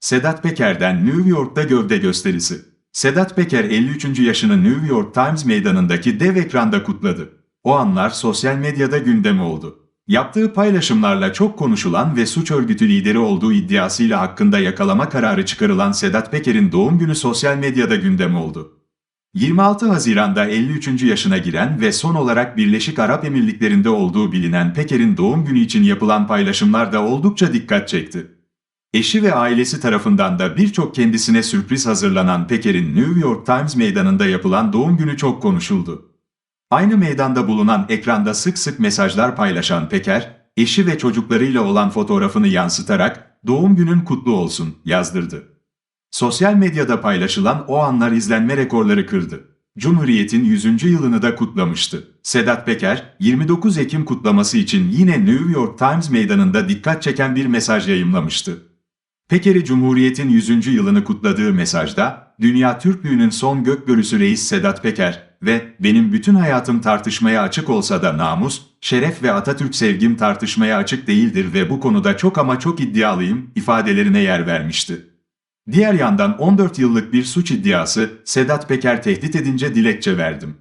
Sedat Peker'den New York'ta gövde gösterisi. Sedat Peker 53. yaşını New York Times meydanındaki dev ekranda kutladı. O anlar sosyal medyada gündem oldu. Yaptığı paylaşımlarla çok konuşulan ve suç örgütü lideri olduğu iddiasıyla hakkında yakalama kararı çıkarılan Sedat Peker'in doğum günü sosyal medyada gündem oldu. 26 Haziran'da 53. yaşına giren ve son olarak Birleşik Arap Emirlikleri'nde olduğu bilinen Peker'in doğum günü için yapılan paylaşımlar da oldukça dikkat çekti. Eşi ve ailesi tarafından da birçok kendisine sürpriz hazırlanan Peker'in New York Times meydanında yapılan doğum günü çok konuşuldu. Aynı meydanda bulunan ekranda sık sık mesajlar paylaşan Peker, eşi ve çocuklarıyla olan fotoğrafını yansıtarak "Doğum günün kutlu olsun." yazdırdı. Sosyal medyada paylaşılan o anlar izlenme rekorları kırdı. Cumhuriyet'in 100. yılını da kutlamıştı. Sedat Peker, 29 Ekim kutlaması için yine New York Times meydanında dikkat çeken bir mesaj yayımlamıştı. Peker'i Cumhuriyet'in 100. yılını kutladığı mesajda, Dünya Türklüğünün son gökbörüsü reis Sedat Peker ve benim bütün hayatım tartışmaya açık olsa da namus, şeref ve Atatürk sevgim tartışmaya açık değildir ve bu konuda çok ama çok iddialıyım ifadelerine yer vermişti. Diğer yandan 14 yıllık bir suç iddiası Sedat Peker tehdit edince dilekçe verdim.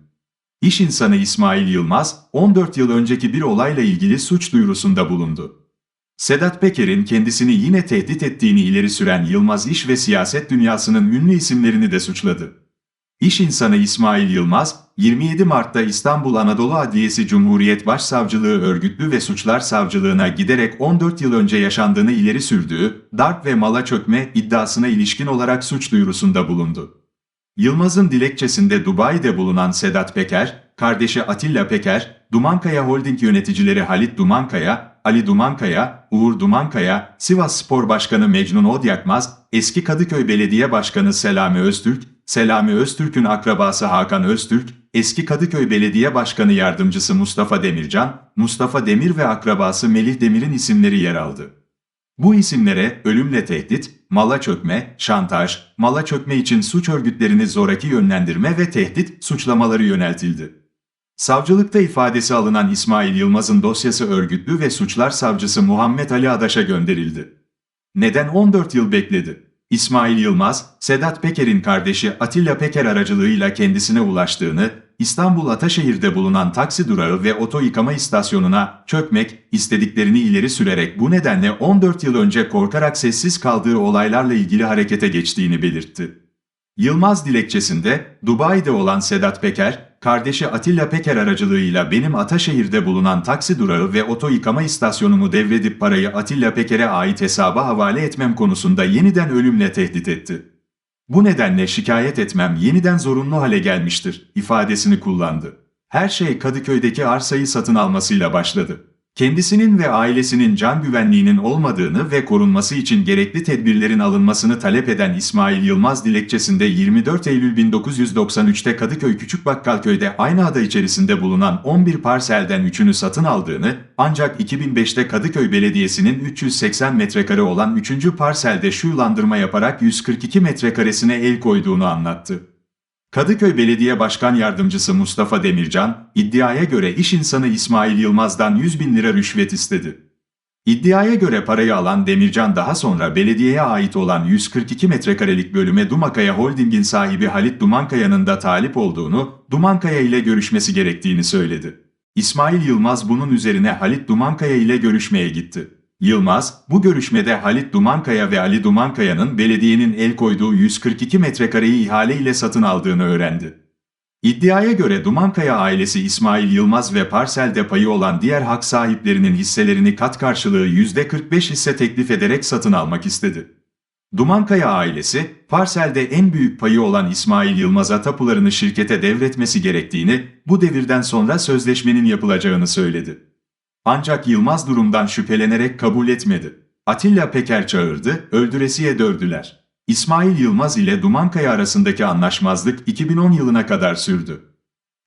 İş insanı İsmail Yılmaz 14 yıl önceki bir olayla ilgili suç duyurusunda bulundu. Sedat Peker'in kendisini yine tehdit ettiğini ileri süren Yılmaz iş ve siyaset dünyasının ünlü isimlerini de suçladı. İş insanı İsmail Yılmaz, 27 Mart'ta İstanbul Anadolu Adliyesi Cumhuriyet Başsavcılığı Örgütlü ve Suçlar Savcılığına giderek 14 yıl önce yaşandığını ileri sürdüğü darp ve mala çökme iddiasına ilişkin olarak suç duyurusunda bulundu. Yılmaz'ın dilekçesinde Dubai'de bulunan Sedat Peker, kardeşi Atilla Peker, Dumankaya Holding yöneticileri Halit Dumankaya, Ali Dumankaya, Uğur Dumankaya, Sivas Spor Başkanı Mecnun Odyakmaz, eski Kadıköy Belediye Başkanı Selami Öztürk, Selami Öztürk'ün akrabası Hakan Öztürk, eski Kadıköy Belediye Başkanı Yardımcısı Mustafa Demircan, Mustafa Demir ve akrabası Melih Demir'in isimleri yer aldı. Bu isimlere ölümle tehdit, mala çökme, şantaj, mala çökme için suç örgütlerini zoraki yönlendirme ve tehdit suçlamaları yöneltildi. Savcılıkta ifadesi alınan İsmail Yılmaz'ın dosyası örgütlü ve suçlar savcısı Muhammed Ali Adaş'a gönderildi. Neden 14 yıl bekledi? İsmail Yılmaz, Sedat Peker'in kardeşi Atilla Peker aracılığıyla kendisine ulaştığını, İstanbul Ataşehir'de bulunan taksi durağı ve oto yıkama istasyonuna çökmek istediklerini ileri sürerek bu nedenle 14 yıl önce korkarak sessiz kaldığı olaylarla ilgili harekete geçtiğini belirtti. Yılmaz dilekçesinde, Dubai'de olan Sedat Peker, kardeşi Atilla Peker aracılığıyla benim Ataşehir'de bulunan taksi durağı ve oto yıkama istasyonumu devredip parayı Atilla Peker'e ait hesaba havale etmem konusunda yeniden ölümle tehdit etti. Bu nedenle şikayet etmem yeniden zorunlu hale gelmiştir ifadesini kullandı. Her şey Kadıköy'deki arsayı satın almasıyla başladı. Kendisinin ve ailesinin can güvenliğinin olmadığını ve korunması için gerekli tedbirlerin alınmasını talep eden İsmail Yılmaz dilekçesinde 24 Eylül 1993'te Kadıköy Küçükbakkalköy'de aynı ada içerisinde bulunan 11 parselden 3'ünü satın aldığını, ancak 2005'te Kadıköy Belediyesi'nin 380 metrekare olan 3. parselde şuyulandırma yaparak 142 metrekaresine el koyduğunu anlattı. Kadıköy Belediye Başkan Yardımcısı Mustafa Demircan, iddiaya göre iş insanı İsmail Yılmaz'dan 100 bin lira rüşvet istedi. İddiaya göre parayı alan Demircan daha sonra belediyeye ait olan 142 metrekarelik bölüme Dumakaya Holding'in sahibi Halit Dumankaya'nın da talip olduğunu, Dumankaya ile görüşmesi gerektiğini söyledi. İsmail Yılmaz bunun üzerine Halit Dumankaya ile görüşmeye gitti. Yılmaz, bu görüşmede Halit Dumankaya ve Ali Dumankaya'nın belediyenin el koyduğu 142 metrekareyi ihale ile satın aldığını öğrendi. İddiaya göre Dumankaya ailesi İsmail Yılmaz ve parselde payı olan diğer hak sahiplerinin hisselerini kat karşılığı %45 hisse teklif ederek satın almak istedi. Dumankaya ailesi, parselde en büyük payı olan İsmail Yılmaz'a tapularını şirkete devretmesi gerektiğini, bu devirden sonra sözleşmenin yapılacağını söyledi. Ancak Yılmaz durumdan şüphelenerek kabul etmedi. Atilla Peker çağırdı, öldüresiye dövdüler. İsmail Yılmaz ile Dumankaya arasındaki anlaşmazlık 2010 yılına kadar sürdü.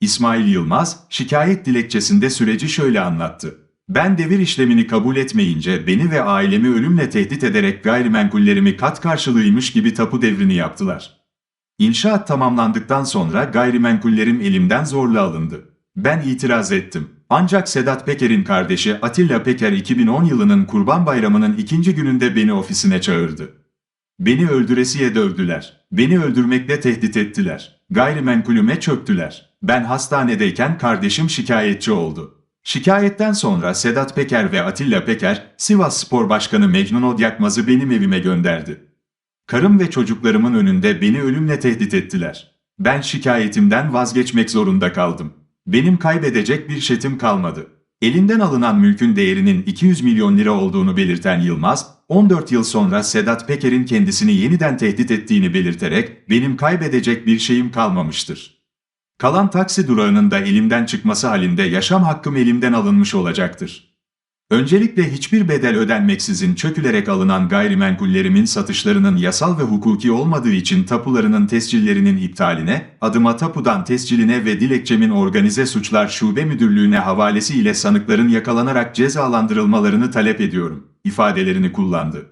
İsmail Yılmaz, şikayet dilekçesinde süreci şöyle anlattı. Ben devir işlemini kabul etmeyince beni ve ailemi ölümle tehdit ederek gayrimenkullerimi kat karşılığıymış gibi tapu devrini yaptılar. İnşaat tamamlandıktan sonra gayrimenkullerim elimden zorla alındı. Ben itiraz ettim. Ancak Sedat Peker'in kardeşi Atilla Peker 2010 yılının Kurban Bayramı'nın ikinci gününde beni ofisine çağırdı. Beni öldüresiye dövdüler. Beni öldürmekle tehdit ettiler. Gayrimenkulüme çöktüler. Ben hastanedeyken kardeşim şikayetçi oldu. Şikayetten sonra Sedat Peker ve Atilla Peker, Sivas Spor Başkanı Mecnun Odyakmaz'ı benim evime gönderdi. Karım ve çocuklarımın önünde beni ölümle tehdit ettiler. Ben şikayetimden vazgeçmek zorunda kaldım. Benim kaybedecek bir şeyim kalmadı. Elinden alınan mülkün değerinin 200 milyon lira olduğunu belirten Yılmaz, 14 yıl sonra Sedat Peker'in kendisini yeniden tehdit ettiğini belirterek benim kaybedecek bir şeyim kalmamıştır. Kalan taksi durağının da elimden çıkması halinde yaşam hakkım elimden alınmış olacaktır. Öncelikle hiçbir bedel ödenmeksizin çökülerek alınan gayrimenkullerimin satışlarının yasal ve hukuki olmadığı için tapularının tescillerinin iptaline, adıma tapudan tesciline ve dilekçemin organize suçlar şube müdürlüğüne havalesi ile sanıkların yakalanarak cezalandırılmalarını talep ediyorum, ifadelerini kullandı.